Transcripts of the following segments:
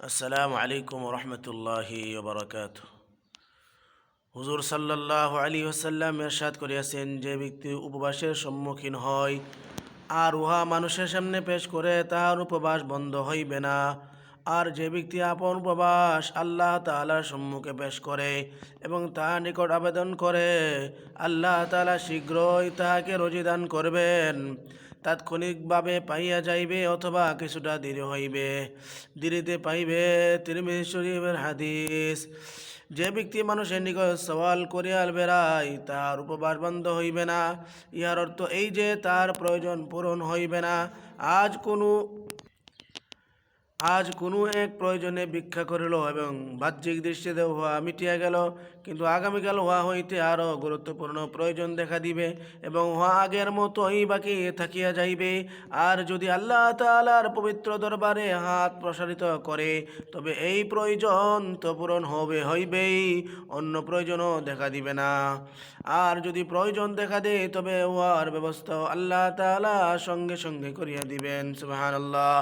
আসসালামু আলাইকুম রহমতুল্লাহি বারাকাত হুজুর সাল্লাহ আলী ওসাল্লাম এরশাদ করিয়াছেন, যে ব্যক্তি উপবাসের সম্মুখীন হয় আর উহা মানুষের সামনে পেশ করে, তাহার উপবাস বন্ধ হইবে না। আর যে ব্যক্তি আপন উপবাস আল্লাহ তাআলার সম্মুখে পেশ করে এবং তাহার নিকট আবেদন করে, আল্লাহ তাআলা শীঘ্রই তাহাকে রোজিদান করবেন। তাৎক্ষণিকভাবে পাইয়া যাইবে অথবা কিছুটা দেরি হইবে। দেরিতে পাইবে তিরমিজি শরীফের হাদিস। যে ব্যক্তি মানুষের নিকট সওয়াল করিয়াল বেড়াই তার উপবাস বন্ধ হইবে না। ইহার অর্থ এই যে, তার প্রয়োজন পূরণ হইবে না। আজ কোনো আজ কোনো এক প্রয়োজনে ভিক্ষা করিল এবং বাহ্যিক দৃষ্টিতে উহা মিটিয়া গেল, কিন্তু আগামীকাল উহা হইতে আরও গুরুত্বপূর্ণ প্রয়োজন দেখা দিবে এবং উহা আগের মতোই বাকি থাকিয়া যাইবে। আর যদি আল্লাহ তাআলার পবিত্র দরবারে হাত প্রসারিত করে, তবে এই প্রয়োজন তো পূরণ হবে, হইবেই, অন্য প্রয়োজনও দেখা দিবে না। আর যদি প্রয়োজন দেখা দেয়, তবে উহার ব্যবস্থা আল্লাহ তাআলা সঙ্গে সঙ্গে করিয়া দিবেন, সুবহানাল্লাহ।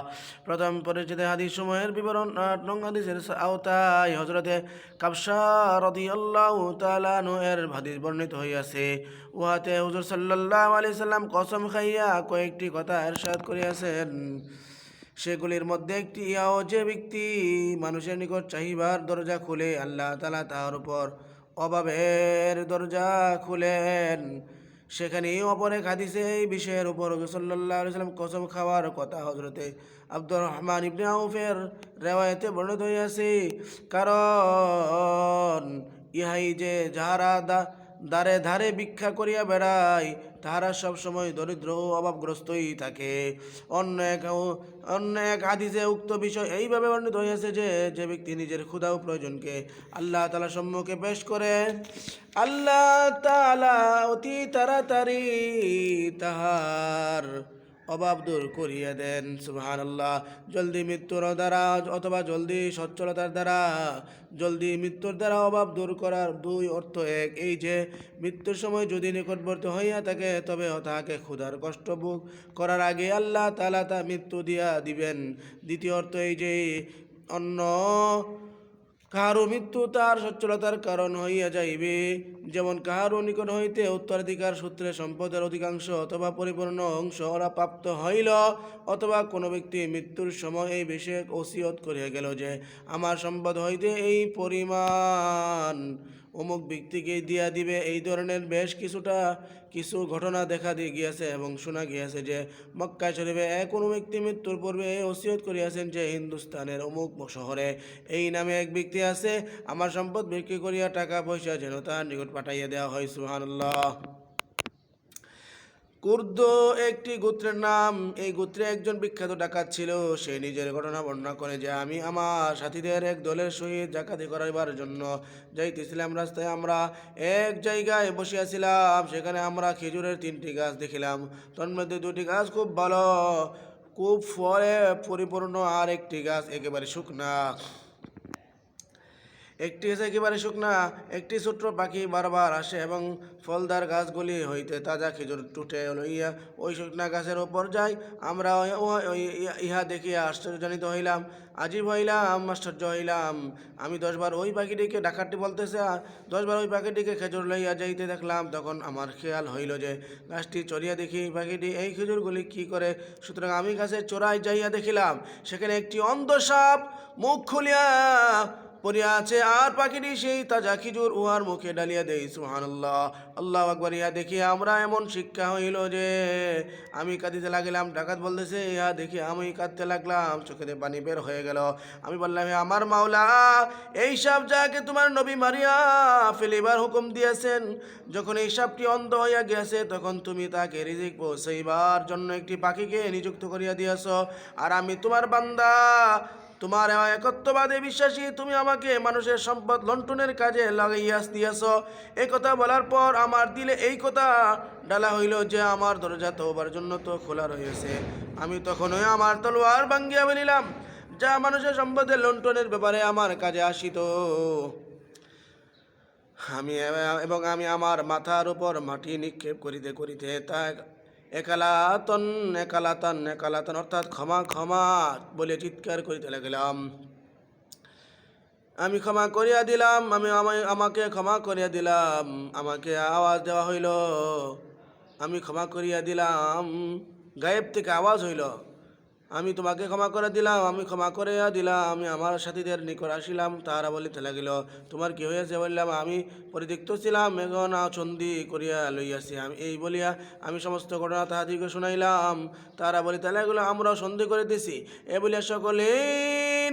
প্রথম পরিচিত হাদিস সময়ের বিবরণ আট নং হাদিসের আওতায় হজরতে কাবসা রাদিয়াল্লাহু এর হাদিস বর্ণিত হইয়াছে। উহাতে হুজুর সাল্লাল্লাহু আলাইহি সাল্লাম কসম খাইয়া কয়েকটি কথা ইরশাদ করিয়াছেন। সেগুলির মধ্যে একটি ইহাও যে ব্যক্তি মানুষের নিকট চাহিবার দরজা খুলে, আল্লাহ তাআলা তাহার উপর অভাবের দরজা খুলেন। সেখানে অপর এক হাদিসে এই বিষয়ের উপর সাল্লাহ সাল্লাম কসম খাওয়ার কথা হজরতে আব্দুর রহমান ইবনে আউফের রেওয়ায়তে বর্ণিত হইয়াছে, কারণ ইহাই যে যাহারা দা দ্বারে ধারে ভিক্ষা করিয়া বেড়ায়, তাহারা সবসময় দরিদ্র ও অভাবগ্রস্তই থাকে। অন্য এক অন্য এক হাদিসে উক্ত বিষয় এইভাবে বর্ণিত হয়েছে যে যে ব্যক্তি নিজের ক্ষুধা ও প্রয়োজনকে আল্লাহ তালা সম্মুখে পেশ করে। আল্লাহ তালা অতি তাড়াতাড়ি তাহার অভাব দূর করিয়া দেন সুবহান আল্লাহ জলদি মৃত্যুর দ্বারা অথবা জলদি সচ্ছলতার দ্বারা জলদি মৃত্যুর দ্বারা অভাব দূর করার দুই অর্থ এক। এই যে, মৃত্যুর সময় যদি নিকটবর্তী হইয়া থাকে, তবে তাহাকে ক্ষুধার কষ্ট ভোগ করার আগে আল্লাহ তালা তা মৃত্যু দিয়া দিবেন। দ্বিতীয় অর্থ এই যে, অন্য কাহারও মৃত্যু তার সচ্ছলতার কারণ হইয়া যাইবে। যেমন কাহারও নিকট হইতে উত্তরাধিকার সূত্রে সম্পদের অধিকাংশ অথবা পরিপূর্ণ অংশ ওরা প্রাপ্ত হইল, অথবা কোনো ব্যক্তি মৃত্যুর সময় এই বিষয়ে ওসিয়ত করিয়া গেল যে, আমার সম্পদ হইতে এই পরিমাণ। অমুক ব্যক্তিকে দিয়া দিবে, এই ধরনের বেশ কিছুটা কিছু ঘটনা দেখা দিয়ে গিয়েছে এবং শোনা গিয়েছে যে মক্কা শরীফে কোনো ব্যক্তি মৃত্যুর পূর্বে এই ওসিয়ত করিয়াছেন যে হিন্দুস্তানের অমুক শহরে এই নামে এক ব্যক্তি আছে, আমার সম্পদ বিক্রি করিয়া টাকা পয়সা যেন তার নিকট পাঠাইয়া দেওয়া হয় সুহানুল্লাহ কুর্দ একটি গোত্রের নাম। এই গোত্রে একজন বিখ্যাত ডাকাত ছিল। সে নিজের ঘটনা বর্ণনা করে যে, আমি আমার সাথীদের এক দলের সহিত ডাকাতি করাইবার জন্য যাইতেছিলাম। রাস্তায় আমরা এক জায়গায় বসিয়াছিলাম। সেখানে আমরা খেজুরের তিনটি গাছ দেখিলাম। তন্মধ্যে দুটি গাছ খুব ভালো। খুব ফলে পরিপূর্ণ আর একটি গাছ একেবারে শুকনা। একটি একেবারে শুকনা, একটি ছোট্ট পাখি বারবার আসে এবং ফলদার গাছগুলি হইতে তাজা খেজুর টুটে লইয়া ওই শুকনা গাছের ওপর যাই আমরা ইহা দেখিয়া আশ্চর্যজনিত হইলাম। আজীব হইলাম, আশ্চর্য হইলাম। আমি দশবার ওই পাখিটিকে ডাকাতটি বলতেছে, দশবার ওই পাখিটিকে খেজুর লইয়া যাইতে দেখলাম। তখন আমার খেয়াল হইল যে গাছটি চড়িয়া দেখি পাখিটি, এই খেজুরগুলি কি করে? সুতরাং আমি গাছের চোরাই যাইয়া দেখিলাম, সেখানে একটি অন্ধ সাপ মুখ খুলিয়া পড়িয়া আছে, আর পাখিটি সেই তাজা খিজুর উহার মুখে ডালিয়া দেই সুহানাল্লাহ আল্লাহ আকবর ইহা দেখি আমরা এমন শিক্ষা হইল যে, আমি কাঁদিতে লাগিলাম, ডাকাত বলতেছে ইহা দেখি আমি কাঁদতে লাগলাম, চোখেতে পানি বের হয়ে গেল। আমি বললাম আমার মাওলা, এই সাপ যাকে তোমার নবী মারিয়া ফেলিবার হুকুম দিয়েছেন, যখন এই সাপটি অন্ধ হইয়া গেছে তখন তুমি তাকে রিজিক পৌঁছাইবার জন্য একটি পাখিকে নিযুক্ত করিয়া দিয়েছ। আর আমি তোমার বান্দা তোমার একত্ববাদে বিশ্বাসী তুমি আমাকে মানুষের সম্পদ লণ্ঠনের কাজে লাগাইয়া দিয়াছ এই কথা বলার পর আমার দিলে এই কথা ডালা হইল যে আমার দরজা তোবার জন্য তো খোলা রয়েছে। আমি তখনই আমার তলোয়ার ভাঙ্গিয়া ফেলিলাম যা মানুষের সম্পদের লণ্ঠনের ব্যাপারে আমার কাজে আসিত। আমি এবং আমি আমার মাথার উপর মাটি নিক্ষেপ করিতে করিতে তা একালাতন একালাতন একালাতন, অর্থাৎ ক্ষমা ক্ষমা বলে চিৎকার করিতে লাগিলাম। আমি ক্ষমা করিয়া দিলাম, আমি আমাকে ক্ষমা করিয়া দিলাম, আমাকে আওয়াজ দেওয়া হইল। আমি ক্ষমা করিয়া দিলাম, গায়েব থেকে আওয়াজ হইল। আমি তোমাকে ক্ষমা করে দিলাম, আমি ক্ষমা করিয়া দিলাম, আমি আমার সাথীদের নিকট আসিলাম তারা বলিতে লাগিল, তোমার কি হয়েছে? বললাম, আমি পরিত্যক্ত ছিলাম এখন চন্দি করিয়া লইয়াছি। আমি এই বলিয়া আমি সমস্ত ঘটনা তাহাদিকে শুনাইলাম। তারা বলিতে লাগিল আমরাও সন্ধি করিতেছি এ বলিয়া সকলে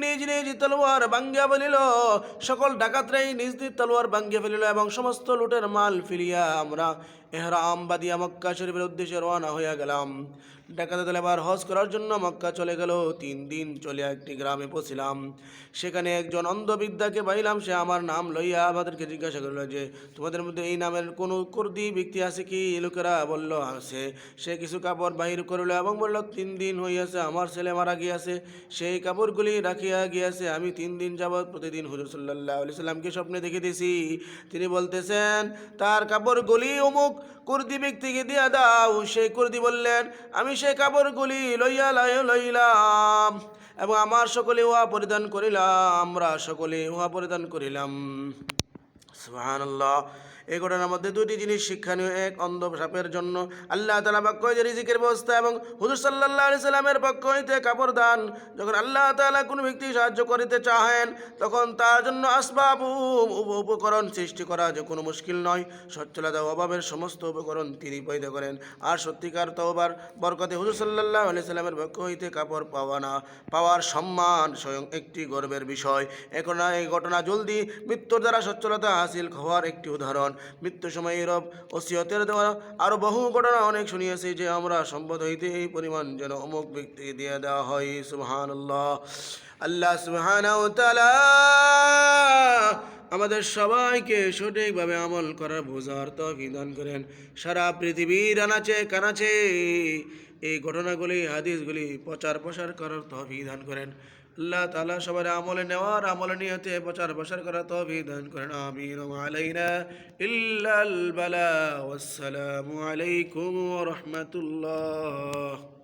নিজ নিজ তলোয়ার ভাঙ্গিয়া ফেলিল। সকল ডাকাতরাই নিজ নিজ তলোয়ার ভাঙ্গিয়া ফেলিল এবং সমস্ত লুটের মাল ফিরিয়া আমরা এহরাম বাদিয়া মক্কা শরীফের উদ্দেশ্যে রওনা হইয়া গেলাম। ডাকাতে দল এবার হজ করার জন্য মক্কা চলে গেল। তিন দিন চলে একটি গ্রামে পৌঁছিলাম। সেখানে একজন অন্ধবিদ্যাকে পাইলাম, সে আমার নাম লইয়া আমাদেরকে জিজ্ঞাসা করল যে, তোমাদের মধ্যে এই নামের কোনো কুর্দি ব্যক্তি আছে কি? লোকেরা বলল, আছে। সে কিছু কাপড় বাহির করল এবং বলল, তিন দিন হইয়াছে, আমার ছেলে মারা গিয়াছে। সেই কাপড়গুলি রাখিয়া গিয়াছে। আমি তিন দিন যাবৎ প্রতিদিন হুজুর সাল্লাহ আলি সাল্লামকে স্বপ্নে দেখিতেছি। তিনি বলতেছেন, তার কাপড়গুলি অমুক কুর্দি ব্যক্তিকে দিয়া দাও। সেই কুর্দি বললেন, আমি সেই কাপড়গুলি লইয়া লাই- লইলাম এবং আমার সকলে উহা পরিধান করিলাম, আমরা সকলে উহা পরিধান করিলাম। সুবহানাল্লাহ। এই ঘটনার মধ্যে দুটি জিনিস শিক্ষণীয়, এক অন্ধ সাপের জন্য। আল্লাহ তালা পক্ষ হইতে রিজিকের ব্যবস্থা এবং হুজুর সাল্লাহ আলি পক্ষ হইতে কাপড় দান, যখন আল্লাহ তালা কোনো ব্যক্তি সাহায্য করিতে চাহেন, তখন তার জন্য আসবাব উপ- উপকরণ সৃষ্টি করা যে কোনো মুশকিল নয়। সচ্ছলতা অভাবের সমস্ত উপকরণ তিনি পয়দা করেন। আর সত্যিকার তওবার বরকতে হুজুর সাল্লাহ আলি পক্ষ হইতে কাপড় পাওয়া না, পাওয়ার সম্মান স্বয়ং একটি গর্বের বিষয়। এখন এই ঘটনা জলদি মৃত্যুর দ্বারা সচ্ছলতা হাসিল হওয়ার একটি উদাহরণ। মৃত্যু সময় রব ওসিয়তের দেওয়া আরও বহু ঘটনা অনেক শুনিয়েছি যে আমরা সম্পদ হইতে এই পরিমাণ যেন অমুক ব্যক্তি দিয়ে দেওয়া হয়। সুবহান আল্লাহ সুবহান আমাদের সবাইকে সঠিকভাবে আমল করার বোঝার তৌফিক দান করেন। সারা পৃথিবীর আনাচে কানাচে এই ঘটনাগুলি, হাদিসগুলি প্রচার প্রসার করার তৌফিক দান করেন। আল্লাহ তালা সবার আমলে নেওয়ার আমলে নিয়তে প্রচার প্রসার করার তৌফিক দান করেন। আমিন। আলাইনা ইল্লাল আলাইকুম রাহমাতুল্লাহ।